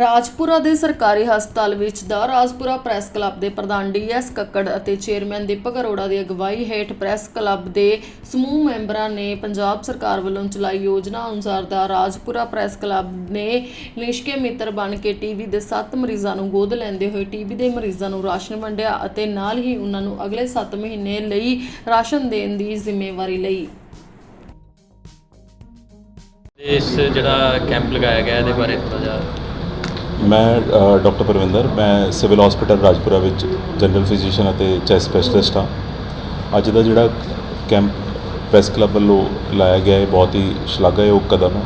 ਰਾਜਪੁਰਾ ਦੇ ਸਰਕਾਰੀ ਹਸਪਤਾਲ ਵਿੱਚ ਦਾ ਰਾਜਪੁਰਾ ਪ੍ਰੈਸ ਕਲੱਬ ਦੇ ਪ੍ਰਧਾਨ ਡੀਐਸ ਕੱਕੜ ਅਤੇ ਚੇਅਰਮੈਨ ਦੀਪਕ ਅਰੋੜਾ ਦੀ ਅਗਵਾਈ ਹੇਠ ਪ੍ਰੈਸ ਕਲੱਬ ਦੇ ਸਮੂਹ ਮੈਂਬਰਾਂ ਨੇ ਪੰਜਾਬ ਸਰਕਾਰ ਵੱਲੋਂ ਚਲਾਈ ਯੋਜਨਾ ਅਨੁਸਾਰ ਦਾ ਰਾਜਪੁਰਾ ਪ੍ਰੈਸ ਕਲੱਬ ਨੇ ਨਿਸ਼ਕੇ ਮਿੱਤਰ ਬਣ ਕੇ ਟੀਵੀ ਦੇ 7 ਮਰੀਜ਼ਾਂ ਨੂੰ ਗੋਦ ਲੈਂਦੇ ਹੋਏ ਟੀਵੀ ਦੇ ਮਰੀਜ਼ਾਂ ਨੂੰ ਰਾਸ਼ਨ ਵੰਡਿਆ ਅਤੇ ਨਾਲ ਹੀ ਉਹਨਾਂ ਨੂੰ ਅਗਲੇ 7 ਮਹੀਨੇ ਲਈ ਰਾਸ਼ਨ ਦੇਣ ਦੀ ਜ਼ਿੰਮੇਵਾਰੀ ਲਈ। ਇਸ ਜਿਹੜਾ ਕੈਂਪ ਲਗਾਇਆ ਗਿਆ, ਇਹਦੇ ਬਾਰੇ ਥੋੜਾ ਜਿਹਾ ਮੈਂ ਅ, ਡਾਕਟਰ ਪਰਵਿੰਦਰ ਮੈਂ ਸਿਵਲ ਹਸਪੀਟਲ ਰਾਜਪੁਰਾ ਵਿੱਚ ਜਨਰਲ ਫਿਜ਼ੀਸ਼ੀਅਨ ਅਤੇ ਚੈਸਟ ਸਪੈਸ਼ਲਿਸਟ ਹਾਂ। ਅੱਜ ਦਾ ਜਿਹੜਾ ਕੈਂਪ ਪ੍ਰੈਸ ਕਲੱਬ ਵੱਲੋਂ ਲਾਇਆ ਗਿਆ ਹੈ ਬਹੁਤ ਹੀ ਸ਼ਲਾਘਾਯੋਗ ਕਦਮ ਹੈ।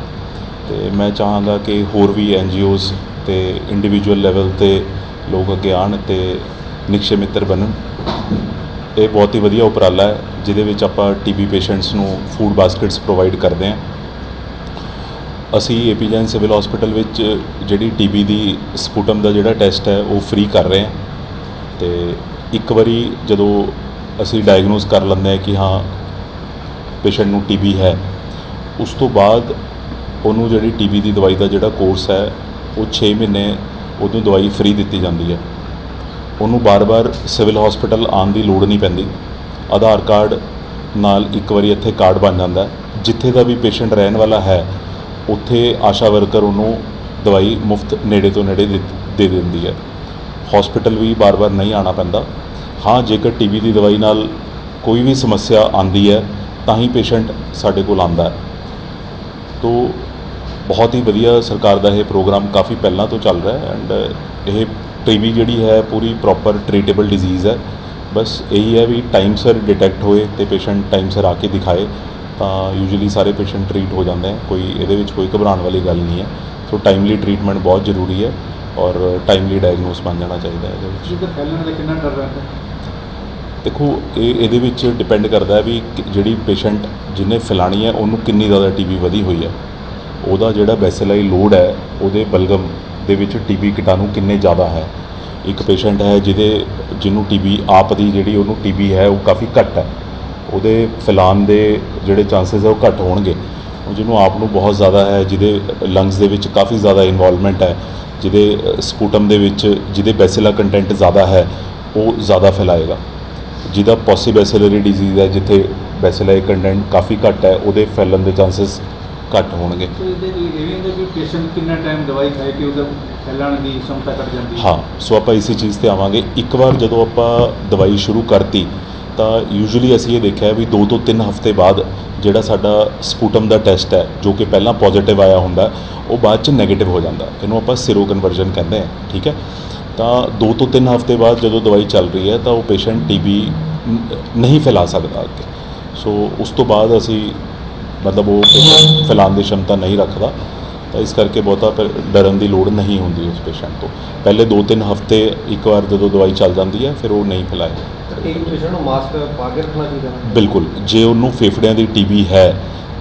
ਤੇ ਮੈਂ ਚਾਹਾਂਗਾ ਕਿ ਹੋਰ ਵੀ ਐਨਜੀਓਜ਼ ਤੇ ਇੰਡੀਵਿਜੂਅਲ ਲੈਵਲ ਤੇ ਲੋਕ ਅੱਗੇ ਆਉਣ ਤੇ ਨਿਕਸ਼ੇ ਮਿੱਤਰ ਬਣਨ। ਇਹ ਬਹੁਤ ਹੀ ਵਧੀਆ ਉਪਰਾਲਾ ਹੈ ਜਿਹਦੇ ਵਿੱਚ ਆਪਾਂ ਟੀਬੀ ਪੇਸ਼ੈਂਟਸ ਨੂੰ ਫੂਡ ਬਾਸਕਟਸ ਪ੍ਰੋਵਾਈਡ ਕਰਦੇ ਹਾਂ। ਅਸੀਂ ਏਪੀ ਜੈਨ ਸਿਵਲ ਹਸਪੀਟਲ ਵਿੱਚ ਜਿਹੜੀ ਟੀਬੀ ਦੀ ਸਪੂਟਮ ਦਾ ਜਿਹੜਾ ਟੈਸਟ ਹੈ, ਉਹ ਫ੍ਰੀ ਕਰ ਰਹੇ ਹਾਂ। ਤੇ ਇੱਕ ਵਾਰੀ ਜਦੋਂ ਅਸੀਂ ਡਾਇਗਨੋਸ ਕਰ ਲੈਂਦੇ ਹਾਂ ਕਿ ਹਾਂ ਪੇਸ਼ੈਂਟ ਨੂੰ ਟੀਬੀ ਹੈ, ਉਸ ਤੋਂ ਬਾਅਦ ਉਹਨੂੰ ਜਿਹੜੀ ਟੀਬੀ ਦੀ ਦਵਾਈ ਦਾ ਜਿਹੜਾ ਕੋਰਸ ਹੈ, ਉਹ 6 ਮਹੀਨੇ ਉਹਨੂੰ ਦਵਾਈ ਫ੍ਰੀ ਦਿੱਤੀ ਜਾਂਦੀ ਹੈ। ਉਹਨੂੰ ਬਾਰ-ਬਾਰ ਸਿਵਲ ਹਸਪੀਟਲ ਆਉਣ ਦੀ ਲੋੜ ਨਹੀਂ ਪੈਂਦੀ। ਆਧਾਰ ਕਾਰਡ ਨਾਲ ਇੱਕ ਵਾਰੀ ਇੱਥੇ ਕਾਰਡ ਬਣ ਜਾਂਦਾ ਜਿੱਥੇ ਦਾ ਵੀ ਪੇਸ਼ੈਂਟ ਰਹਿਣ ਵਾਲਾ ਹੈ ਉੱਥੇ ਆਸ਼ਾ ਵਰਕਰ ਉਹਨੂੰ ਦਵਾਈ ਮੁਫਤ ਨੇੜੇ ਤੋਂ ਨੇੜੇ ਦੇ ਦੇ ਦਿੰਦੀ ਹੈ। ਹਸਪੀਟਲ ਵੀ ਬਾਰ-ਬਾਰ ਨਹੀਂ ਆਉਣਾ ਪੈਂਦਾ। ਹਾਂ, ਜੇਕਰ ਟੀਬੀ ਦੀ ਦਵਾਈ ਨਾਲ ਕੋਈ ਵੀ ਸਮੱਸਿਆ ਆਂਦੀ ਹੈ, ਤਾਂ ਹੀ ਪੇਸ਼ੈਂਟ ਸਾਡੇ ਕੋਲ ਆਂਦਾ ਹੈ। ਤੋ ਬਹੁਤ ਹੀ ਵਧੀਆ ਸਰਕਾਰ ਦਾ ਇਹ ਪ੍ਰੋਗਰਾਮ ਕਾਫੀ ਪਹਿਲਾਂ ਤੋਂ ਚੱਲ ਰਿਹਾ ਹੈ ਐਂਡ ਇਹ ਟੀਬੀ ਜਿਹੜੀ ਹੈ, ਪੂਰੀ ਪ੍ਰੋਪਰ ਟ੍ਰੀਟੇਬਲ ਡਿਜ਼ੀਜ਼ ਹੈ। ਬਸ ਇਹੀ ਹੈ ਵੀ ਟਾਈਮ ਸਿਰ ਡਿਟੈਕਟ ਹੋਏ ਤੇ ਪੇਸ਼ੈਂਟ ਟਾਈਮ ਸਿਰ ਆ ਕੇ ਦਿਖਾਏ। ਤਾਂ ਯੂਜੂਲੀ ਸਾਰੇ ਪੇਸ਼ੈਂਟ ਟ੍ਰੀਟ ਹੋ ਜਾਂਦੇ ਹੈ ਕੋਈ ਇਹਦੇ ਵਿੱਚ ਕੋਈ ਘਬਰਾਉਣ ਵਾਲੀ ਗੱਲ ਨਹੀਂ ਹੈ। ਸੋ ਟਾਈਮਲੀ ਟ੍ਰੀਟਮੈਂਟ ਬਹੁਤ ਜ਼ਰੂਰੀ ਹੈ ਔਰ ਟਾਈਮਲੀ ਡਾਇਗਨੋਸ ਬਣ ਜਾਣਾ ਚਾਹੀਦਾ ਹੈ ਇਹਦੇ ਵਿੱਚ। ਜਿਹਦੇ ਫੈਲਣ ਦਾ ਕਿੰਨਾ ਡਰ ਰਹਿੰਦਾ? ਦੇਖੋ ਇਹ ਇਹਦੇ ਵਿੱਚ ਡਿਪੈਂਡ ਕਰਦਾ ਹੈ ਵੀ ਜਿਹੜੀ ਪੇਸ਼ੈਂਟ ਜਿਹਨੇ ਫੈਲਾਣੀ ਹੈ ਉਹਨੂੰ ਕਿੰਨੀ ਜ਼ਿਆਦਾ ਟੀਬੀ ਵਧੀ ਹੋਈ ਹੈ। ਉਹਦਾ ਜਿਹੜਾ ਬੈਸੇਲਾਈ ਲੋਡ ਹੈ ਉਹਦੇ ਬਲਗਮ ਦੇ ਵਿੱਚ ਟੀਬੀ ਕੀਟਾਣੂ ਕਿੰਨੇ ਜ਼ਿਆਦਾ ਹੈ। ਇੱਕ ਪੇਸ਼ੈਂਟ ਹੈ ਜਿਹਦੇ ਜਿਹਨੂੰ ਟੀਬੀ ਆਪ ਦੀ ਜਿਹੜੀ ਉਹਨੂੰ ਟੀਬੀ ਹੈ ਉਹ ਕਾਫੀ ਘੱਟ ਹੈ। ਉਹਦੇ ਫੈਲਾਣ ਦੇ ਜਿਹੜੇ ਚਾਂਸਸ ਹੈ ਉਹ ਘੱਟ ਹੋਣਗੇ। ਉਹ ਜਿਹਨੂੰ ਆਪ ਨੂੰ ਬਹੁਤ ਜ਼ਿਆਦਾ ਹੈ ਜਿਹਦੇ ਲੰਗਸ ਦੇ ਵਿੱਚ ਕਾਫੀ ਜ਼ਿਆਦਾ ਇਨਵੋਲਵਮੈਂਟ ਹੈ ਜਿਹਦੇ ਸਪੂਟਮ ਦੇ ਵਿੱਚ ਜਿਹਦੇ ਬੈਸਿਲਾ ਕੰਟੈਂਟ ਜ਼ਿਆਦਾ ਹੈ ਉਹ ਜ਼ਿਆਦਾ ਫੈਲਾਏਗਾ। ਜਿਹਦਾ ਪੋਸੀਬੈਸਿਲਰੀ ਡਿਜ਼ੀਜ਼ ਹੈ ਜਿੱਥੇ ਬੈਸਿਲਾਈ ਕੰਟੈਂਟ ਕਾਫੀ ਘੱਟ ਹੈ ਉਹਦੇ ਫੈਲਣ ਦੇ ਚਾਂਸਸ ਘੱਟ ਹੋਣਗੇ। ਸੋ ਇਹਦੇ ਲਈ ਇਹ ਵੀ ਹੁੰਦਾ ਕਿ ਪੇਸ਼ੈਂਟ ਕਿੰਨਾ ਟਾਈਮ ਦਵਾਈ ਖਾਏ ਕਿ ਉਹਦਾ ਫੈਲਣ ਦੀ ਸਮਤਾ ਘਟ ਜਾਂਦੀ ਹੈ? ਹਾਂ ਸੋ ਆਪਾਂ ਇਸੇ ਚੀਜ਼ ਤੇ ਆਵਾਂਗੇ। ਇੱਕ ਵਾਰ ਜਦੋਂ ਆਪਾਂ ਦਵਾਈ ਸ਼ੁਰੂ ਕਰਤੀ ਤਾਂ ਯੂਜੂਲੀ ਅਸੀਂ ਇਹ ਦੇਖਿਆ ਵੀ 2 ਤੋਂ 3 ਹਫ਼ਤੇ ਬਾਅਦ ਜਿਹੜਾ ਸਾਡਾ ਸਪੂਟਮ ਦਾ ਟੈਸਟ ਹੈ, ਜੋ ਕਿ ਪਹਿਲਾਂ ਪੋਜ਼ਿਟਿਵ ਆਇਆ ਹੁੰਦਾ, ਉਹ ਬਾਅਦ ਚ ਨੈਗੇਟਿਵ ਹੋ ਜਾਂਦਾ। ਇਹਨੂੰ ਆਪਾਂ ਸਿਰੋ ਕਨਵਰਜਨ ਕਹਿੰਦੇ ਆ ਠੀਕ ਹੈ? ਤਾਂ 2 ਤੋਂ 3 ਹਫ਼ਤੇ ਬਾਅਦ ਜਦੋਂ ਦਵਾਈ ਚੱਲ ਰਹੀ ਹੈ, ਤਾਂ ਉਹ ਪੇਸ਼ੈਂਟ ਟੀਬੀ ਨਹੀਂ ਫੈਲਾ ਸਕਦਾ ਅੱਗੇ। ਸੋ ਉਸ ਤੋਂ ਬਾਅਦ ਅਸੀਂ ਮਤਲਬ ਉਹ patient ਫੈਲਾਉਣ ਦੀ ਸ਼ਮਤਾ ਨਹੀਂ ਰੱਖਦਾ। ਤਾਂ ਇਸ ਕਰਕੇ ਬਹੁਤਾ ਫਿਰ ਡਰਨ ਦੀ ਲੋੜ ਨਹੀਂ ਹੁੰਦੀ ਉਸ ਪੇਸ਼ੈਂਟ ਤੋਂ। ਪਹਿਲੇ 2-3 ਹਫ਼ਤੇ ਇੱਕ ਵਾਰ ਜਦੋਂ ਦਵਾਈ ਚੱਲ ਜਾਂਦੀ ਹੈ, ਫਿਰ ਉਹ ਨਹੀਂ ਫੈਲਾਏਗਾ। ਇੱਕ ਪੇਸ਼ੈਂਟ ਨੂੰ ਮਾਸਕ ਪਾ ਕੇ ਰੱਖਣਾ ਚਾਹੀਦਾ ਹੈ। ਬਿਲਕੁਲ। ਜੇ ਉਹਨੂੰ ਫੇਫੜਿਆਂ ਦੀ ਟੀਬੀ ਹੈ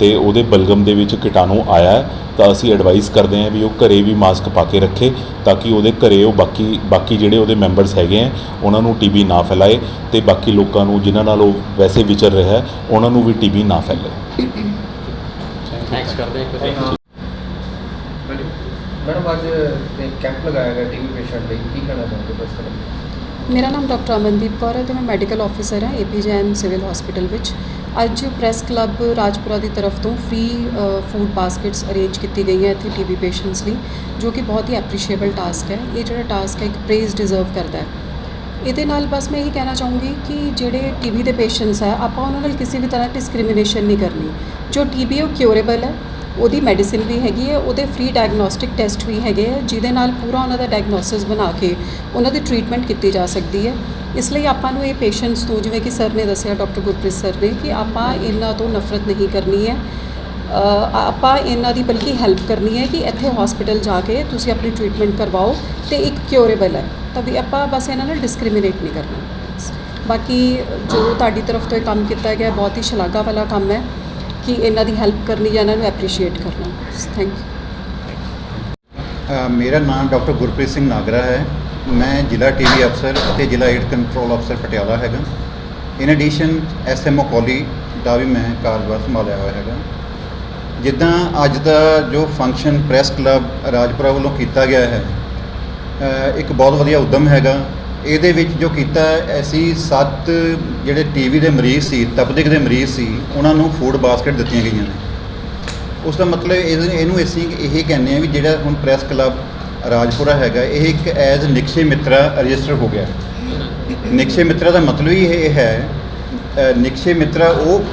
ਤੇ ਉਹਦੇ ਬਲਗਮ ਦੇ ਵਿੱਚ ਕੀਟਾਣੂ ਆਇਆ ਹੈ, ਤਾਂ ਅਸੀਂ ਐਡਵਾਈਸ ਕਰਦੇ ਹਾਂ ਵੀ ਉਹ ਘਰੇ ਵੀ ਮਾਸਕ ਪਾ ਕੇ ਰੱਖੇ ਤਾਂ ਕਿ ਉਹਦੇ ਘਰੇ ਉਹ ਬਾਕੀ ਬਾਕੀ ਜਿਹੜੇ ਉਹਦੇ ਮੈਂਬਰਸ ਹੈਗੇ ਆ ਉਹਨਾਂ ਨੂੰ ਟੀਬੀ ਨਾ ਫੈਲਾਏ ਤੇ ਬਾਕੀ ਲੋਕਾਂ ਨੂੰ ਜਿਨ੍ਹਾਂ ਨਾਲ ਉਹ ਵੈਸੇ ਵਿਚਰ ਰਿਹਾ ਹੈ ਉਹਨਾਂ ਨੂੰ ਵੀ ਟੀਬੀ ਨਾ ਫੈਲੇ। ਥੈਂਕਸ ਕਰਦੇ ਹਾਂ ਇੱਕ ਵਾਰੀ। ਮੈਡਮ ਅੱਜ ਕੈਂਪ ਲਗਾਇਆ ਗਿਆ ਟੀਵੀ ਪੇਸ਼ੈਂਟ ਲਈ। ਕੀ ਕਹਿਣਾ ਚਾਹੁੰਦੇ ਬਸ ਕਰੋ ਮੇਰਾ ਨਾਮ ਡਾਕਟਰ ਅਮਨਦੀਪ ਕੌਰ ਹੈ ਤੇ ਮੈਂ ਮੈਡੀਕਲ ਆਫੀਸਰ ਹਾਂ ਏਪੀ ਜੈਨ ਸਿਵਲ ਹਸਪੀਟਲ ਵਿੱਚ। ਅੱਜ ਪ੍ਰੈਸ ਕਲੱਬ ਰਾਜਪੁਰਾ ਦੀ ਤਰਫ ਤੋਂ ਫ੍ਰੀ ਫੂਡ ਬਾਸਕਟਸ ਅਰੇਂਜ ਕੀਤੀ ਗਈਆਂ ਇੱਥੇ ਟੀਬੀ ਪੇਸ਼ੈਂਟਸ ਲਈ, ਜੋ ਕਿ ਬਹੁਤ ਹੀ ਐਪਰੀਸ਼ੀਏਬਲ ਟਾਸਕ ਹੈ। ਇਹ ਜਿਹੜਾ ਟਾਸਕ ਹੈ, ਇੱਕ ਪ੍ਰੇਜ਼ ਡਿਜ਼ਰਵ ਕਰਦਾ ਹੈ। ਇਹਦੇ ਨਾਲ ਬਸ ਮੈਂ ਇਹ ਕਹਿਣਾ ਚਾਹੂੰਗੀ ਕਿ ਜਿਹੜੇ ਟੀਬੀ ਦੇ ਪੇਸ਼ੈਂਟਸ ਹੈ, ਆਪਾਂ ਉਹਨਾਂ ਨਾਲ ਕਿਸੇ ਵੀ ਤਰ੍ਹਾਂ ਡਿਸਕ੍ਰਿਮੀਨੇਸ਼ਨ ਨਹੀਂ ਕਰਨੀ। ਜੋ ਟੀਬੀ ਉਹ ਕਿਉਰੇਬਲ ਹੈ। ਉਹਦੀ ਮੈਡੀਸਿਨ ਵੀ ਹੈਗੀ ਹੈ, ਉਹਦੇ ਫ੍ਰੀ ਡਾਇਗਨੋਸਟਿਕ ਟੈਸਟ ਵੀ ਹੈਗੇ ਆ ਜਿਹਦੇ ਨਾਲ ਪੂਰਾ ਉਹਨਾਂ ਦਾ ਡਾਇਗਨੋਸਿਸ ਬਣਾ ਕੇ ਉਹਨਾਂ ਦੀ ਟ੍ਰੀਟਮੈਂਟ ਕੀਤੀ ਜਾ ਸਕਦੀ ਹੈ। ਇਸ ਲਈ ਆਪਾਂ ਨੂੰ ਇਹ ਪੇਸ਼ੈਂਟਸ ਨੂੰ ਜਿਵੇਂ ਕਿ ਸਰ ਨੇ ਦੱਸਿਆ ਡਾਕਟਰ ਗੁਰਪ੍ਰੀਤ ਸਰ ਨੇ, ਕਿ ਆਪਾਂ ਇਹਨਾਂ ਤੋਂ ਨਫ਼ਰਤ ਨਹੀਂ ਕਰਨੀ ਹੈ। ਆਪਾਂ ਇਹਨਾਂ ਦੀ ਬਲਕਿ ਹੈਲਪ ਕਰਨੀ ਹੈ ਕਿ ਇੱਥੇ ਹਸਪੀਟਲ ਜਾ ਕੇ ਤੁਸੀਂ ਆਪਣੀ ਟ੍ਰੀਟਮੈਂਟ ਕਰਵਾਓ ਤੇ ਇੱਕ ਕਿਉਰੇਬਲ ਹੈ। ਤਾਂ ਵੀ ਆਪਾਂ ਬਸ ਇਹਨਾਂ ਨਾਲ ਡਿਸਕ੍ਰਿਮੀਨੇਟ ਨਹੀਂ ਕਰਨਾ। ਬਾਕੀ ਜੋ ਤੁਹਾਡੀ ਤਰਫ ਤੋਂ ਇਹ ਕੰਮ ਕੀਤਾ ਗਿਆ, ਬਹੁਤ ਹੀ ਸ਼ਲਾਘਾ ਵਾਲਾ ਕੰਮ ਹੈ। ਕਿ ਇਹਨਾਂ ਦੀ ਹੈਲਪ ਕਰਨੀ ਜਾਂ ਇਹਨਾਂ ਨੂੰ ਐਪਰੀਸ਼ੀਏਟ ਕਰਨਾ ਥੈਂਕ ਯੂ ਮੇਰਾ ਨਾਮ ਡਾਕਟਰ ਗੁਰਪ੍ਰੀਤ ਸਿੰਘ ਨਾਗਰਾ ਹੈ। ਮੈਂ ਜ਼ਿਲ੍ਹਾ ਟੀਵੀ ਅਫਸਰ ਅਤੇ ਜ਼ਿਲ੍ਹਾ ਏਡ ਕੰਟਰੋਲ ਅਫਸਰ ਪਟਿਆਲਾ ਹੈਗਾ। ਇਨ ਐਡੀਸ਼ਨ ਐਸਐਮਓ ਕੋਲੀ ਦਾ ਵੀ ਮੈਂ ਕਾਰਜਭਾਰ ਸੰਭਾਲਿਆ ਹੋਇਆ ਹੈਗਾ। ਜਿੱਦਾਂ ਅੱਜ ਦਾ ਜੋ ਫੰਕਸ਼ਨ ਪ੍ਰੈਸ ਕਲੱਬ ਰਾਜਪੁਰਾ ਵੱਲੋਂ ਕੀਤਾ ਗਿਆ ਹੈ ਇੱਕ ਬਹੁਤ ਵਧੀਆ ਉਦਮ ਹੈਗਾ। ਇਹਦੇ ਵਿੱਚ ਜੋ ਕੀਤਾ ਅਸੀਂ ਸੱਤ ਜਿਹੜੇ ਟੀਵੀ ਦੇ ਮਰੀਜ਼ ਸੀ, ਤਪਦਿਕ ਦੇ ਮਰੀਜ਼ ਸੀ, ਉਹਨਾਂ ਨੂੰ ਫੂਡ ਬਾਸਕਟ ਦਿੱਤੀਆਂ ਗਈਆਂ ਨੇ। ਉਸ ਦਾ ਮਤਲਬ ਇਹ- ਇਹਨੂੰ ਅਸੀਂ ਇਹ ਕਹਿੰਦੇ ਆ ਵੀ ਜਿਹੜਾ ਹੁਣ ਪ੍ਰੈਸ ਕਲੱਬ ਰਾਜਪੁਰਾ ਹੈਗਾ, ਇਹ ਇੱਕ ਐਜ਼ ਨਿਕਸ਼ੇ ਮਿੱਤਰਾ ਰਜਿਸਟਰ ਹੋ ਗਿਆ। ਨਿਕਸ਼ੇ ਮਿੱਤਰਾ ਦਾ ਮਤਲਬ ਹੀ ਇਹ ਹੈ ਨਿਕਸ਼ੇ ਮਿੱਤਰਾ ਉਹ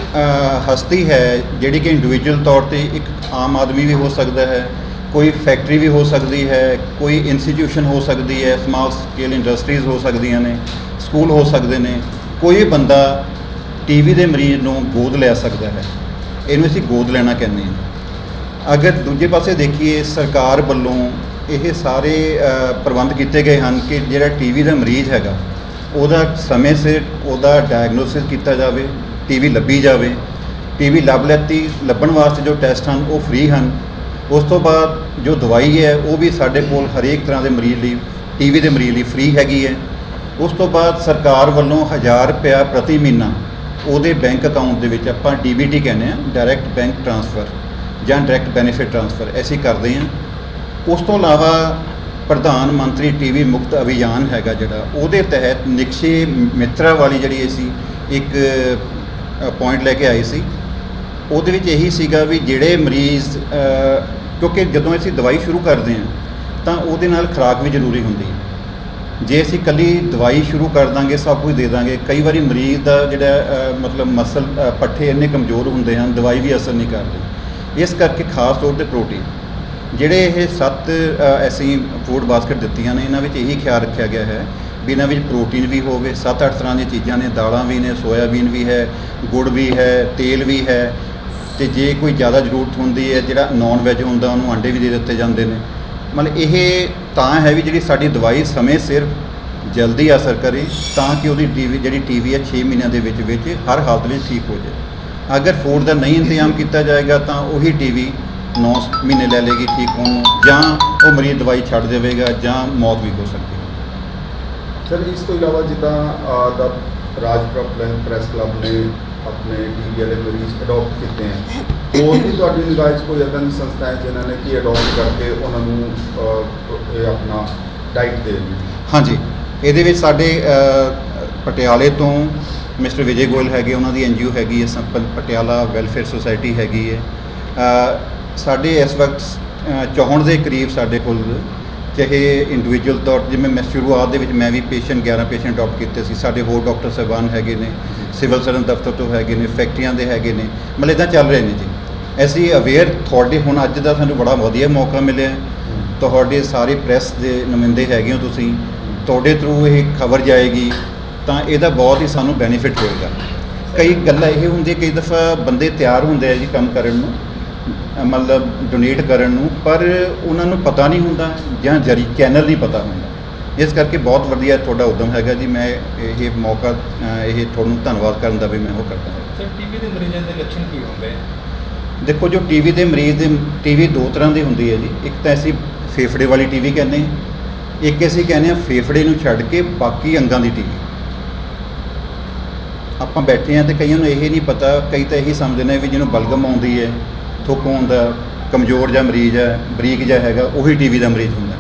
ਹਸਤੀ ਹੈ ਜਿਹੜੀ ਕਿ ਇੰਡੀਵਿਜੂਅਲ ਤੌਰ ਤੇ ਇੱਕ ਆਮ ਆਦਮੀ ਵੀ ਹੋ ਸਕਦਾ ਹੈ ਕੋਈ ਫੈਕਟਰੀ ਵੀ ਹੋ ਸਕਦੀ ਹੈ, ਕੋਈ ਇੰਸਟੀਟਿਊਸ਼ਨ ਹੋ ਸਕਦੀ ਹੈ ਸਮਾਲ ਸਕੇਲ ਇੰਡਸਟਰੀਜ਼ ਹੋ ਸਕਦੀਆਂ ਨੇ ਸਕੂਲ ਹੋ ਸਕਦੇ ਨੇ, ਕੋਈ ਵੀ ਬੰਦਾ ਟੀਵੀ ਦੇ ਮਰੀਜ਼ ਨੂੰ ਗੋਦ ਲੈ ਸਕਦਾ ਹੈ। ਇਹਨੂੰ ਅਸੀਂ ਗੋਦ ਲੈਣਾ ਕਹਿੰਦੇ ਹਾਂ। ਅਗਰ ਦੂਜੇ ਪਾਸੇ ਦੇਖੀਏ, ਸਰਕਾਰ ਵੱਲੋਂ ਇਹ ਸਾਰੇ ਪ੍ਰਬੰਧ ਕੀਤੇ ਗਏ ਹਨ ਕਿ ਜਿਹੜਾ ਟੀਵੀ ਦਾ ਮਰੀਜ਼ ਹੈਗਾ, ਉਹਦਾ ਸਮੇਂ ਸਿਰ ਉਹਦਾ ਡਾਇਗਨੋਸਿਸ ਕੀਤਾ ਜਾਵੇ ਟੀਵੀ ਲੱਭੀ ਜਾਵੇ। ਟੀਵੀ ਲੱਭ ਲੈਤੀ, ਲੱਭਣ ਵਾਸਤੇ ਜੋ ਟੈਸਟ ਹਨ, ਉਹ ਫ੍ਰੀ ਹਨ। ਉਸ ਤੋਂ ਬਾਅਦ ਜੋ ਦਵਾਈ ਹੈ, ਉਹ ਵੀ ਸਾਡੇ ਕੋਲ ਹਰੇਕ ਤਰ੍ਹਾਂ ਦੇ ਮਰੀਜ਼ ਲਈ, ਟੀਵੀ ਦੇ ਮਰੀਜ਼ ਲਈ ਫ੍ਰੀ ਹੈਗੀ ਹੈ। ਉਸ ਤੋਂ ਬਾਅਦ ਸਰਕਾਰ ਵੱਲੋਂ 1000 ਰੁਪਇਆ ਪ੍ਰਤੀ ਮਹੀਨਾ ਉਹਦੇ ਬੈਂਕ ਅਕਾਊਂਟ ਦੇ ਵਿੱਚ ਆਪਾਂ ਡੀਬੀਟੀ ਕਹਿੰਦੇ ਆ ਡਾਇਰੈਕਟ ਬੈਂਕ ਟ੍ਰਾਂਸਫਰ ਜਾਂ ਡਾਇਰੈਕਟ ਬੈਨੀਫਿਟ ਟ੍ਰਾਂਸਫਰ ਅਸੀਂ ਕਰਦੇ ਹਾਂ। ਉਸ ਤੋਂ ਇਲਾਵਾ ਪ੍ਰਧਾਨ ਮੰਤਰੀ ਟੀਵੀ ਮੁਕਤ ਅਭਿਆਨ ਹੈਗਾ ਜਿਹੜਾ, ਉਹਦੇ ਤਹਿਤ ਨਿਕਸ਼ੇ ਮਿੱਤਰਾ ਵਾਲੀ ਜਿਹੜੀ ਸੀ ਇੱਕ ਪੁਆਇੰਟ ਲੈ ਕੇ ਆਏ ਸੀ। ਉਹਦੇ ਵਿੱਚ ਇਹੀ ਸੀਗਾ ਵੀ ਜਿਹੜੇ ਮਰੀਜ਼ ਕਿਉਂਕਿ ਜਦੋਂ ਅਸੀਂ ਦਵਾਈ ਸ਼ੁਰੂ ਕਰਦੇ ਹਾਂ, ਤਾਂ ਉਹਦੇ ਨਾਲ ਖੁਰਾਕ ਵੀ ਜ਼ਰੂਰੀ ਹੁੰਦੀ ਹੈ। ਜੇ ਅਸੀਂ ਕੱਲੀ ਦਵਾਈ ਸ਼ੁਰੂ ਕਰ ਦਾਂਗੇ, ਸਭ ਕੁਝ ਦੇ ਦਾਂਗੇ, ਕਈ ਵਾਰੀ ਮਰੀਜ਼ ਦਾ ਜਿਹੜਾ ਮਤਲਬ ਮਸਲ ਪੱਠੇ ਇੰਨੇ ਕਮਜ਼ੋਰ ਹੁੰਦੇ ਹਨ, ਦਵਾਈ ਵੀ ਅਸਰ ਨਹੀਂ ਕਰਦੀ। ਇਸ ਕਰਕੇ ਖਾਸ ਤੌਰ ਤੇ ਪ੍ਰੋਟੀਨ, ਜਿਹੜੇ ਇਹ ਸੱਤ ਐਸੀ ਫੂਡ ਬਾਸਕਟ ਦਿੱਤੀਆਂ ਨੇ, ਇਹਨਾਂ ਵਿੱਚ ਇਹੀ ਖਿਆਲ ਰੱਖਿਆ ਗਿਆ ਹੈ ਵੀ ਇਹਨਾਂ ਵਿੱਚ ਪ੍ਰੋਟੀਨ ਵੀ ਹੋਵੇ। 7-8 ਤਰ੍ਹਾਂ ਦੀਆਂ ਚੀਜ਼ਾਂ ਨੇ, ਦਾਲਾਂ ਵੀ ਨੇ, ਸੋਇਆਬੀਨ ਵੀ ਹੈ, ਗੁੜ ਵੀ ਹੈ, ਤੇਲ ਵੀ ਹੈ। ਤੇ ਜੇ ਕੋਈ ਜ਼ਿਆਦਾ ਜ਼ਰੂਰਤ ਹੁੰਦੀ ਹੈ ਜਿਹੜਾ ਨਾਨ ਵੈਜ ਹੁੰਦਾ ਉਹਨੂੰ ਅੰਡੇ ਵੀ ਦੇ ਦਿੱਤੇ ਜਾਂਦੇ ਨੇ। ਮਤਲਬ ਇਹ ਤਾਂ ਹੈ ਵੀ ਜਿਹੜੀ ਸਾਡੀ ਦਵਾਈ ਸਮੇਂ ਸਿਰ ਜਲਦੀ ਅਸਰ ਕਰੇ ਤਾਂ ਕਿ ਉਹਦੀ ਟੀਵੀ ਜਿਹੜੀ ਟੀਵੀ ਹੈ 6 ਮਹੀਨਿਆਂ ਦੇ ਵਿੱਚ ਵਿੱਚ ਹਰ ਹਾਲਤ ਵਿੱਚ ਠੀਕ ਹੋ ਜਾਏ। ਅਗਰ ਫੂਡ ਦਾ ਨਹੀਂ ਇੰਤਜ਼ਾਮ ਕੀਤਾ ਜਾਏਗਾ ਤਾਂ ਉਹੀ ਟੀਵੀ 9 ਮਹੀਨੇ ਲੈ ਲੇਗੀ ਠੀਕ ਹੋਣ ਨੂੰ ਜਾਂ ਉਹ ਮਰੀਜ਼ ਦਵਾਈ ਛੱਡ ਦੇਵੇਗਾ ਜਾਂ ਮੌਤ ਵੀ ਹੋ ਸਕਦੀ ਹੈ। ਸਰ ਇਸ ਤੋਂ ਇਲਾਵਾ ਜਿੱਦਾਂ ਅਹ, ਦਾ ਰਾਜਪੁਰਾ ਪ੍ਰੈਸ ਕਲੱਬ ਨੇ ਆਪਣੇ ਟੀਵੀ ਵਾਲੇ ਮਰੀਜ਼ ਅਡਾਪਟ ਕੀਤੇ ਹੈ। ਹੋਰ ਵੀ ਤੁਹਾਡੀ ਨਿਗਾਹ 'ਚ ਕੋਈ ਏਦਾਂ ਦੀ ਸੰਸਥਾ ਹੈ ਜਿਨ੍ਹਾਂ ਨੇ ਕੀ ਅਡਾਪਟ ਕਰਕੇ ਉਹਨਾਂ ਨੂੰ ਅਹ, ਇਹ ਆਪਣਾ ਡਾਈਟ ਦੇ ਹਾਂਜੀ। ਇਹਦੇ ਵਿੱਚ ਸਾਡੇ ਅ, ਪਟਿਆਲੇ ਤੋਂ ਮਿਸਟਰ ਵਿਜੇ ਗੋਇਲ ਹੈਗੇ ਉਹਨਾਂ ਦੀ ਐਨਜੀਓ ਹੈਗੀ ਹੈ ਸੰਪਨ ਪਟਿਆਲਾ ਵੈਲਫੇਅਰ ਸੁਸਾਇਟੀ ਹੈਗੀ ਹੈ। ਅ, ਸਾਡੇ ਇਸ ਵਕਤ ਅ, 64 ਦੇ ਕਰੀਬ ਸਾਡੇ ਕੋਲ ਚਾਹੇ ਇੰਡੀਵਿਜੂਅਲ ਤੌਰ ਤੇ ਜਿਵੇਂ ਮੈਂ ਸ਼ੁਰੂਆਤ ਦੇ ਵਿੱਚ ਮੈਂ ਵੀ ਪੇਸ਼ੈਂਟ 11 ਪੇਸ਼ੈਂਟ ਅਡਾਪਟ ਕੀਤੇ ਸੀ। ਸਾਡੇ ਹੋਰ ਡਾਕਟਰ ਸਾਹਿਬਾਨ ਹੈਗੇ ਨੇ। ਸਿਵਲ ਸਰਜਨ ਦਫ਼ਤਰ ਤੋਂ ਹੈਗੇ ਨੇ, ਫੈਕਟਰੀਆਂ ਦੇ ਹੈਗੇ ਨੇ, ਮਤਲਬ ਇਦਾਂ ਚੱਲ ਰਹੇ ਨੇ ਜੀ। ਅਸੀਂ ਅਵੇਅਰ ਤੁਹਾਡੇ, ਹੁਣ ਅੱਜ ਦਾ ਸਾਨੂੰ ਬੜਾ ਵਧੀਆ ਮੌਕਾ ਮਿਲਿਆ ਤੁਹਾਡੇ ਸਾਰੇ ਪ੍ਰੈਸ ਦੇ ਨੁਮਾਇੰਦੇ ਹੈਗੇ ਹੋ ਤੁਸੀਂ, ਤੁਹਾਡੇ ਥਰੂ ਇਹ ਖਬਰ ਜਾਏਗੀ, ਤਾਂ ਇਹਦਾ ਬਹੁਤ ਹੀ ਸਾਨੂੰ ਬੈਨੀਫਿਟ ਹੋਏਗਾ। ਕਈ ਗੱਲਾਂ ਇਹ ਹੁੰਦੀਆਂ, ਕਈ ਦਫਾ ਬੰਦੇ ਤਿਆਰ ਹੁੰਦੇ ਆ ਜੀ ਕੰਮ ਕਰਨ ਨੂੰ ਮਤਲਬ ਡੋਨੇਟ ਕਰਨ ਨੂੰ, ਪਰ ਉਹਨਾਂ ਨੂੰ ਪਤਾ ਨਹੀਂ ਹੁੰਦਾ ਜਾਂ ਜਰੀ ਚੈਨਲ ਨਹੀਂ ਪਤਾ ਹੁੰਦਾ। ਇਸ ਕਰਕੇ ਬਹੁਤ ਵਧੀਆ ਤੁਹਾਡਾ ਉਦਮ ਹੈਗਾ ਜੀ। ਮੈਂ ਇਹ ਮੌਕਾ ਇਹ ਤੁਹਾਨੂੰ ਧੰਨਵਾਦ ਕਰਨ ਦਾ ਵੀ ਮੈਂ ਉਹ ਕਰਦਾ ਹਾਂ। ਸਰ ਟੀਵੀ ਦੇ ਮਰੀਜ਼ਾਂ ਦੇ ਲੱਛਣ ਕੀ ਹੁੰਦੇ? ਦੇਖੋ ਜੋ ਟੀਵੀ ਦੇ ਮਰੀਜ਼ ਦੇ ਟੀਵੀ ਦੋ ਤਰ੍ਹਾਂ ਦੀ ਹੁੰਦੀ ਹੈ ਜੀ। ਇੱਕ ਤਾਂ ਅਸੀਂ ਫੇਫੜੇ ਵਾਲੀ ਟੀਵੀ ਕਹਿੰਦੇ ਹਾਂ। ਇੱਕ ਅਸੀਂ ਕਹਿੰਦੇ ਹਾਂ ਫੇਫੜੇ ਨੂੰ ਛੱਡ ਕੇ ਬਾਕੀ ਅੰਗਾਂ ਦੀ ਟੀਵੀ। ਆਪਾਂ ਬੈਠੇ ਹਾਂ ਤੇ ਕਈਆਂ ਨੂੰ ਇਹ ਨਹੀਂ ਪਤਾ ਕਈ ਤਾਂ ਇਹੀ ਸਮਝਦੇ ਨੇ ਵੀ ਜਿਹਨੂੰ ਬਲਗਮ ਆਉਂਦੀ ਹੈ ਥੁੱਕ ਹੁੰਦਾ ਕਮਜ਼ੋਰ ਜਾਂ ਮਰੀਜ਼ ਹੈ ਬਰੀਕ ਜਿਹਾ ਹੈਗਾ ਉਹੀ ਟੀਵੀ ਦਾ ਮਰੀਜ਼ ਹੁੰਦਾ।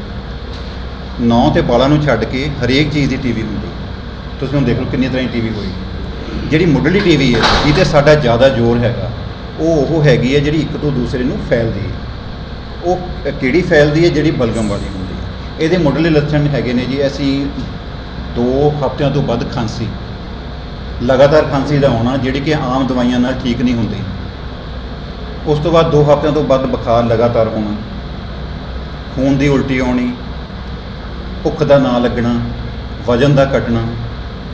ਨੌ ਤੇ ਬਾਲਾਂ ਨੂੰ ਛੱਡ ਕੇ ਹਰੇਕ ਚੀਜ਼ ਦੀ ਟੀਵੀ ਹੁੰਦੀ। ਤੁਸੀਂ ਹੁਣ ਦੇਖ ਲਓ ਕਿੰਨੀ ਤਰ੍ਹਾਂ ਦੀ ਟੀਵੀ ਹੋਈ। ਜਿਹੜੀ ਮੁੱਢਲੀ ਟੀਵੀ ਹੈ, ਜਿਹਦੇ ਸਾਡਾ ਜ਼ਿਆਦਾ ਜ਼ੋਰ ਹੈਗਾ, ਉਹ ਉਹ ਹੈਗੀ ਹੈ ਜਿਹੜੀ ਇੱਕ ਤੋਂ ਦੂਸਰੇ ਨੂੰ ਫੈਲਦੀ ਹੈ। ਉਹ ਕਿਹੜੀ ਫੈਲਦੀ ਹੈ, ਜਿਹੜੀ ਬਲਗਮ ਵਾਲੀ ਹੁੰਦੀ ਹੈ। ਇਹਦੇ ਮੁੱਢਲੇ ਲੱਛਣ ਹੈਗੇ ਨੇ ਜੀ, ਅਸੀਂ 2 ਹਫ਼ਤਿਆਂ ਤੋਂ ਵੱਧ ਖਾਂਸੀ, ਲਗਾਤਾਰ ਖਾਂਸੀ ਦਾ ਆਉਣਾ, ਜਿਹੜੀ ਕਿ ਆਮ ਦਵਾਈਆਂ ਨਾਲ ਠੀਕ ਨਹੀਂ ਹੁੰਦੀ। ਉਸ ਤੋਂ ਬਾਅਦ 2 ਹਫ਼ਤਿਆਂ ਤੋਂ ਵੱਧ ਬੁਖਾਰ ਲਗਾਤਾਰ ਹੋਣਾ। ਖੂਨ ਦੀ ਉਲਟੀ ਆਉਣੀ ਭੁੱਖ ਦਾ ਨਾ ਲੱਗਣਾ, ਵਜਨ ਦਾ ਘਟਣਾ,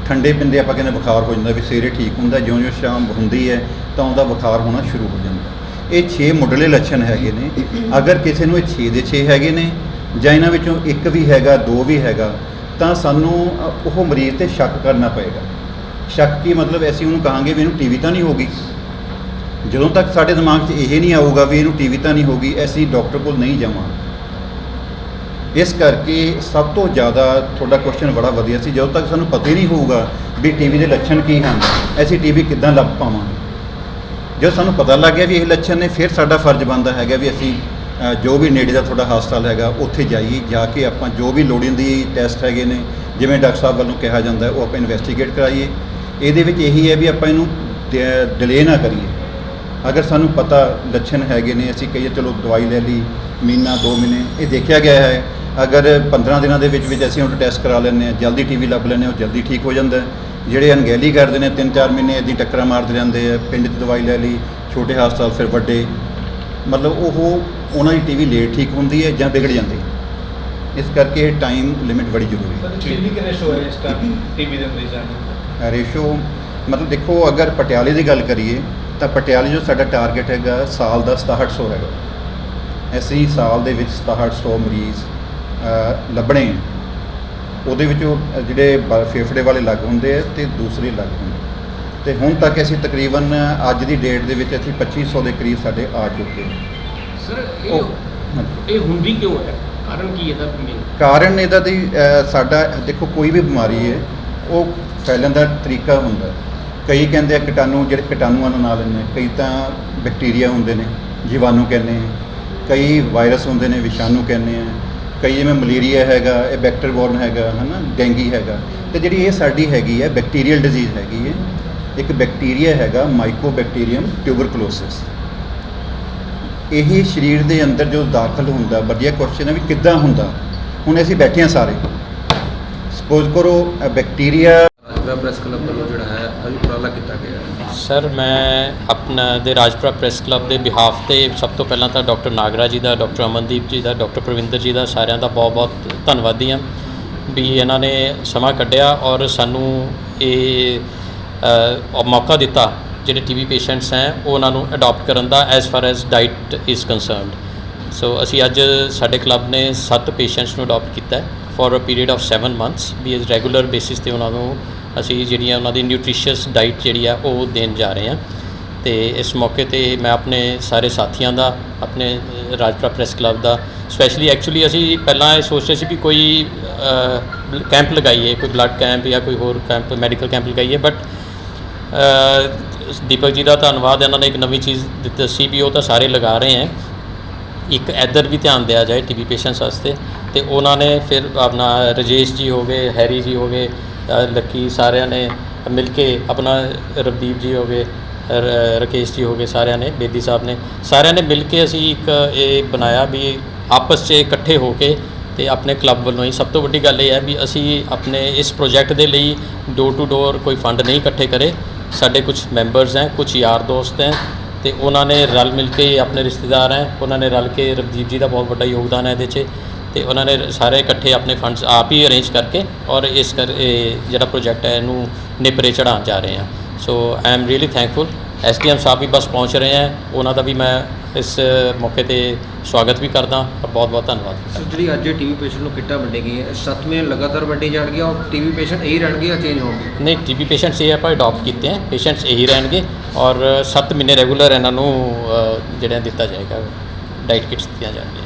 ਠੰਡੇ ਪਿੰਦੇ ਆਪਾਂ ਕਹਿੰਦੇ ਬੁਖਾਰ ਹੋ ਜਾਂਦਾ ਵੀ ਸਵੇਰੇ ਠੀਕ ਹੁੰਦਾ, ਜਿਉਂ-ਜਿਉਂ ਸ਼ਾਮ ਹੁੰਦੀ ਹੈ, ਤਾਂ ਉਹਦਾ ਬੁਖਾਰ ਹੋਣਾ ਸ਼ੁਰੂ ਹੋ ਜਾਂਦਾ। ਇਹ 6 ਮੁੱਢਲੇ ਲੱਛਣ ਹੈਗੇ ਨੇ। ਅਗਰ ਕਿਸੇ ਨੂੰ ਇਹ 6 ਦੇ 6 ਹੈਗੇ ਨੇ, ਜਾਂ ਇਹਨਾਂ ਵਿੱਚੋਂ ਇੱਕ ਵੀ ਹੈਗਾ, ਦੋ ਵੀ ਹੈਗਾ, ਤਾਂ ਸਾਨੂੰ ਉਹ ਮਰੀਜ਼ ਤੇ ਸ਼ੱਕ ਕਰਨਾ ਪਏਗਾ। ਸ਼ੱਕ ਕੀ ਮਤਲਬ ਅਸੀਂ ਉਹਨੂੰ ਕਹਾਂਗੇ ਵੀ ਇਹਨੂੰ ਟੀਵੀ ਤਾਂ ਨਹੀਂ ਹੋਗੀ। ਜਦੋਂ ਤੱਕ ਸਾਡੇ ਦਿਮਾਗ 'ਚ ਇਹ ਨਹੀਂ ਆਊਗਾ ਵੀ ਇਹਨੂੰ ਟੀਵੀ ਤਾਂ ਨਹੀਂ ਹੋਗੀ, ਅਸੀਂ ਡਾਕਟਰ ਕੋਲ ਨਹੀਂ ਜਾਵਾਂਗੇ। ਇਸ ਕਰਕੇ ਸਭ ਤੋਂ ਜ਼ਿਆਦਾ ਤੁਹਾਡਾ ਕੁਐਸਚਨ ਬੜਾ ਵਧੀਆ ਸੀ। ਜਦੋਂ ਤੱਕ ਸਾਨੂੰ ਪਤਾ ਹੀ ਨਹੀਂ ਹੋਊਗਾ ਵੀ ਟੀਵੀ ਦੇ ਲੱਛਣ ਕੀ ਹਨ, ਅਸੀਂ ਟੀਵੀ ਕਿੱਦਾਂ ਲੱਭ ਪਾਵਾਂਗੇ। ਜਦੋਂ ਸਾਨੂੰ ਪਤਾ ਲੱਗ ਗਿਆ ਵੀ ਇਹ ਲੱਛਣ ਨੇ, ਫਿਰ ਸਾਡਾ ਫਰਜ਼ ਬਣਦਾ ਹੈਗਾ ਵੀ ਅਸੀਂ ਜੋ ਵੀ ਨੇੜੇ ਦਾ ਤੁਹਾਡਾ ਹਸਪਤਾਲ ਹੈਗਾ, ਉੱਥੇ ਜਾਈਏ, ਜਾ ਕੇ ਆਪਾਂ ਜੋ ਵੀ ਲੋੜੀਂਦੀ ਟੈਸਟ ਹੈਗੇ ਨੇ, ਜਿਵੇਂ ਡਾਕਟਰ ਸਾਹਿਬ ਵੱਲੋਂ ਕਿਹਾ ਜਾਂਦਾ, ਉਹ ਆਪਾਂ ਇਨਵੈਸਟੀਗੇਟ ਕਰਾਈਏ। ਇਹਦੇ ਵਿੱਚ ਇਹੀ ਹੈ ਵੀ ਆਪਾਂ ਇਹਨੂੰ ਡਿਲੇ ਨਾ ਕਰੀਏ। ਅਗਰ ਸਾਨੂੰ ਪਤਾ ਲੱਛਣ ਹੈਗੇ ਨੇ, ਅਸੀਂ ਕਹੀਏ, ਚਲੋ ਦਵਾਈ ਲੈ ਲਈ, ਮਹੀਨਾ 2 ਮਹੀਨੇ, ਇਹ ਦੇਖਿਆ ਗਿਆ ਹੈ। ਅਗਰ 15 ਦਿਨਾਂ ਦੇ ਵਿੱਚ ਵਿੱਚ ਅਸੀਂ ਉਹ ਟੈਸਟ ਕਰਾ ਲੈਂਦੇ ਹਾਂ ਜਲਦੀ ਟੀਵੀ ਲੱਭ ਲੈਂਦੇ ਹਾਂ ਉਹ ਜਲਦੀ ਠੀਕ ਹੋ ਜਾਂਦਾ ਜਿਹੜੇ ਅਣਗਹਿਲੀ ਕਰਦੇ ਨੇ 3-4 ਮਹੀਨੇ ਇੱਦੀ ਟੱਕਰਾਂ ਮਾਰਦੇ ਰਹਿੰਦੇ ਆ ਪਿੰਡ 'ਚ ਦਵਾਈ ਲੈ ਲਈ ਛੋਟੇ ਹਸਪਤਾਲ ਫਿਰ ਵੱਡੇ। ਮਤਲਬ ਉਹ ਉਹਨਾਂ ਦੀ ਟੀਵੀ ਲੇਟ ਠੀਕ ਹੁੰਦੀ ਹੈ ਜਾਂ ਵਿਗੜ ਜਾਂਦੀ ਇਸ ਕਰਕੇ ਟਾਈਮ ਲਿਮਿਟ ਬੜੀ ਜ਼ਰੂਰੀ ਹੈ। ਕਿੰਨੀ ਕਿੰਨੇ ਸ਼ੋ ਹੈ ਇਸ ਟਾਈਮ ਟੀਵੀ ਦੇ ਮਰੀਜ਼ਾਂ ਦੀ ਰੇਸ਼ੋ ਮਤਲਬ ਦੇਖੋ ਅਗਰ ਪਟਿਆਲੇ ਦੀ ਗੱਲ ਕਰੀਏ ਤਾਂ ਪਟਿਆਲੇ ਜੋ ਸਾਡਾ ਟਾਰਗੇਟ ਹੈਗਾ ਸਾਲ ਦਾ 6700 ਹੈਗਾ ਅਸੀਂ ਸਾਲ ਦੇ ਵਿੱਚ 6700 ਮਰੀਜ਼ ਲੱਭਣੇ। ਉਹਦੇ ਵਿੱਚੋਂ ਜਿਹੜੇ ਫੇਫੜੇ ਵਾਲੇ ਲੱਗ ਹੁੰਦੇ ਆ ਤੇ ਦੂਸਰੇ ਲੱਗ ਹੁੰਦੇ ਤੇ ਹੁਣ ਤੱਕ ਅਸੀਂ ਤਕਰੀਬਨ ਅੱਜ ਦੀ ਡੇਟ ਦੇ ਵਿੱਚ ਅਸੀਂ 2500 ਦੇ ਕਰੀਬ ਸਾਡੇ ਆ ਚੁੱਕੇ ਸਰ ਇਹ ਇਹ ਹੁੰਦੀ ਕਿਉਂ ਹੈ ਕਾਰਨ ਕੀ ਇਹਦਾ ਕਾਰਨ ਇਹਦਾ ਦੀ ਸਾਡਾ ਦੇਖੋ ਕੋਈ ਵੀ ਬਿਮਾਰੀ ਹੈ ਉਹ ਫੈਲਣ ਦਾ ਤਰੀਕਾ ਹੁੰਦਾ। ਕਈ ਕਹਿੰਦੇ ਆ ਕੀਟਾਣੂ ਜਿਹੜੇ ਕੀਟਾਣੂਆਂ ਨੂੰ ਨਾਲ ਲੈਂਦੇ ਕਈ ਤਾਂ ਬੈਕਟੀਰੀਆ ਹੁੰਦੇ ਨੇ ਜੀਵਾਣੂ ਕਹਿੰਦੇ ਆ। ਕਈ ਵਾਇਰਸ ਹੁੰਦੇ ਨੇ ਵਿਸ਼ਾਣੂ ਕਹਿੰਦੇ ਆ। ਕਈ ਜਿਵੇਂ ਮਲੇਰੀਆ ਹੈਗਾ, ਇਹ ਵੈਕਟਰ ਬੋਰਨ ਹੈਗਾ, ਹਨਾ, ਡੈਂਗੀ ਹੈਗਾ, ਤੇ ਜਿਹੜੀ ਇਹ ਸਾਡੀ ਹੈਗੀ ਹੈ ਬੈਕਟੀਰੀਅਲ ਡਿਜ਼ੀਜ਼ ਹੈਗੀ ਹੈ, ਇੱਕ ਬੈਕਟੀਰੀਆ ਹੈਗਾ ਮਾਈਕੋਬੈਕਟੀਰੀਅਮ ਟਿਊਬਰਕਲੋਸਿਸ ਇਹ ਸਰੀਰ ਦੇ ਅੰਦਰ ਜੋ ਦਾਖਲ ਹੁੰਦਾ, ਵਧੀਆ ਕੁਐਸਚਨ ਹੈ ਵੀ ਕਿੱਦਾਂ ਹੁੰਦਾ। ਹੁਣ ਅਸੀਂ ਬੈਠੇ ਹਾਂ ਸਾਰੇ। ਸਪੋਜ਼ ਕਰੋ ਬੈਕਟੀਰੀਆ ਰਾਜਪੁਰਾ ਪ੍ਰੈਸ ਕਲੱਬ ਵੱਲੋਂ ਜਿਹੜਾ ਹੈ ਅੱਜ ਉਪਰਾਲਾ ਕੀਤਾ ਗਿਆ ਹੈ ਸਰ, ਮੈਂ ਆਪਣਾ ਦੇ ਰਾਜਪੁਰਾ ਪ੍ਰੈਸ ਕਲੱਬ ਦੇ ਬਿਹਾਫ ਤੇ ਸਭ ਤੋਂ ਪਹਿਲਾਂ ਤਾਂ ਡਾਕਟਰ ਨਾਗਰਾ ਜੀ ਦਾ, ਡਾਕਟਰ ਅਮਨਦੀਪ ਜੀ ਦਾ, ਡਾਕਟਰ ਪ੍ਰਵਿੰਦਰ ਜੀ ਦਾ ਸਾਰਿਆਂ ਦਾ ਬਹੁਤ-ਬਹੁਤ ਧੰਨਵਾਦੀ ਹਾਂ ਵੀ ਇਹਨਾਂ ਨੇ ਸਮਾਂ ਕੱਢਿਆ ਔਰ ਸਾਨੂੰ ਇਹ ਮੌਕਾ ਦਿੱਤਾ ਜਿਹੜੇ ਟੀਵੀ ਪੇਸ਼ੈਂਟਸ ਹੈ, ਉਹ ਉਹਨਾਂ ਨੂੰ ਅਡਾਪਟ ਕਰਨ ਦਾ as far as diet is concerned so ਅਸੀਂ ਅੱਜ ਸਾਡੇ ਕਲੱਬ ਨੇ 7 ਪੇਸ਼ੈਂਟਸ ਨੂੰ ਅਡਾਪਟ ਕੀਤਾ for a period of 7 months ਵੀ ਇਸ ਰੈਗੂਲਰ ਬੇਸਿਸ ਤੇ ਉਹਨਾਂ ਨੂੰ ਅਸੀਂ ਜਿਹੜੀਆਂ ਉਹਨਾਂ ਦੀ ਨਿਊਟ੍ਰੀਸ਼ੀਅਸ ਡਾਈਟ ਜਿਹੜੀ ਆ, ਉਹ ਦੇਣ ਜਾ ਰਹੇ ਹਾਂ। ਤੇ ਇਸ ਮੌਕੇ ਤੇ ਮੈਂ ਆਪਣੇ ਸਾਰੇ ਸਾਥੀਆਂ ਦਾ, ਆਪਣੇ ਰਾਜਪੁਰਾ ਪ੍ਰੈਸ ਕਲੱਬ ਦਾ ਸਪੈਸ਼ਲੀ ਐਕਚੁਅਲੀ ਅਸੀਂ ਪਹਿਲਾਂ ਇਹ ਸੋਚ ਰਹੇ ਸੀ ਵੀ ਕੋਈ ਕੈਂਪ ਲਗਾਈਏ, ਕੋਈ ਬਲੱਡ ਕੈਂਪ ਜਾਂ ਕੋਈ ਹੋਰ ਕੈਂਪ ਮੈਡੀਕਲ ਕੈਂਪ ਲਗਾਈਏ ਬਟ ਦੀਪਕ ਜੀ ਦਾ ਧੰਨਵਾਦ, ਇਹਨਾਂ ਨੇ ਇੱਕ ਨਵੀਂ ਚੀਜ਼ ਦਿੱਤੀ ਸੀ ਵੀ ਉਹ ਤਾਂ ਸਾਰੇ ਲਗਾ ਰਹੇ ਹੈ। ਇੱਕ ਇੱਧਰ ਵੀ ਧਿਆਨ ਦਿਆ ਜਾਏ ਟੀਬੀ ਪੇਸ਼ੈਂਟਸ ਵਾਸਤੇ, ਤੇ ਉਹਨਾਂ ਨੇ ਫਿਰ ਆਪਣਾ ਰਜੇਸ਼ ਜੀ ਹੋ ਗਏ, ਹੈਰੀ ਜੀ ਹੋ ਗਏ ਲੱਕੀ ਸਾਰਿਆਂ ਨੇ ਮਿਲ ਕੇ ਆਪਣਾ ਰਵਦੀਪ ਜੀ ਹੋ ਗਏ, ਰ- ਰਕੇਸ਼ ਜੀ ਹੋ ਗਏ, ਸਾਰਿਆਂ ਨੇ, ਬੇਦੀ ਸਾਹਿਬ ਨੇ। ਸਾਰਿਆਂ ਨੇ ਮਿਲ ਕੇ ਅਸੀਂ ਇੱਕ ਇਹ ਬਣਾਇਆ ਵੀ ਆਪਸ 'ਚ ਇਕੱਠੇ ਹੋ ਕੇ ਤੇ ਆਪਣੇ ਕਲੱਬ ਵੱਲੋਂ ਹੀ। ਸਭ ਤੋਂ ਵੱਡੀ ਗੱਲ ਇਹ ਹੈ ਵੀ ਅਸੀਂ ਆਪਣੇ ਇਸ ਪ੍ਰੋਜੈਕਟ ਦੇ ਲਈ ਡੋਰ ਟੂ ਡੋਰ ਕੋਈ ਫੰਡ ਨਹੀਂ ਇਕੱਠੇ ਕਰੇ। ਸਾਡੇ ਕੁਝ ਮੈਂਬਰਸ ਹੈ ਕੁਝ ਯਾਰ ਦੋਸਤ ਹੈ ਤੇ ਉਹਨਾਂ ਨੇ ਰਲ ਮਿਲ ਕੇ ਆਪਣੇ ਰਿਸ਼ਤੇਦਾਰ ਹੈ, ਉਹਨਾਂ ਨੇ ਰਲ ਕੇ ਰਵਦੀਪ ਜੀ ਦਾ ਬਹੁਤ ਵੱਡਾ ਯੋਗਦਾਨ ਹੈ ਇਹਦੇ 'ਚ। ਤੇ ਉਹਨਾਂ ਨੇ ਸਾਰੇ ਇਕੱਠੇ ਆਪਣੇ ਫੰਡਸ ਆਪ ਹੀ ਅਰੇਂਜ ਕਰਕੇ ਔਰ ਇਸ ਕਰ ਇਹ ਜਿਹੜਾ ਪ੍ਰੋਜੈਕਟ ਹੈ ਇਹਨੂੰ ਨਿਪਰੇ ਚੜਾਉਣ ਜਾ ਰਹੇ ਹਾਂ। So I am really thankful SDM ਸਾਹਿਬ ਵੀ ਬਸ ਪਹੁੰਚ ਰਹੇ ਹੈ। ਉਹਨਾਂ ਦਾ ਵੀ ਮੈਂ ਇਸ ਮੌਕੇ ਤੇ ਸਵਾਗਤ ਵੀ ਕਰਦਾ ਔਰ ਬਹੁਤ ਬਹੁਤ ਧੰਨਵਾਦ। ਸੋ ਜਿਹੜੀ ਅੱਜ ਟੀਵੀ ਪੇਸ਼ੈਂਟ ਨੂੰ ਕਿੱਟਾਂ ਵੰਡੀ ਗਈ ਹੈ ਸੱਤਵੇਂ ਲਗਾਤਾਰ ਵੰਡੀ ਜਾਣਗੀਆਂ ਔਰ ਟੀਵੀ ਪੇਸ਼ੈਂਟ ਇਹੀ ਰਹਿਣਗੇ ਜਾਂ ਚੇਂਜ ਹੋਣਗੇ? ਨਹੀਂ ਟੀਬੀ ਪੇਸ਼ੈਂਟਸ ਇਹ ਆਪਾਂ ਅਡਾਪਟ ਕੀਤੇ ਹੈ। ਪੇਸ਼ੈਂਟਸ ਇਹੀ ਰਹਿਣਗੇ ਔਰ 7 ਮਹੀਨੇ ਰੈਗੂਲਰ ਇਹਨਾਂ ਨੂੰ ਜਿਹੜਾ ਦਿੱਤਾ ਜਾਏਗਾ ਡਾਈਟ ਕਿਟਸ ਦਿੱਤੀਆਂ ਜਾਣਗੀਆਂ।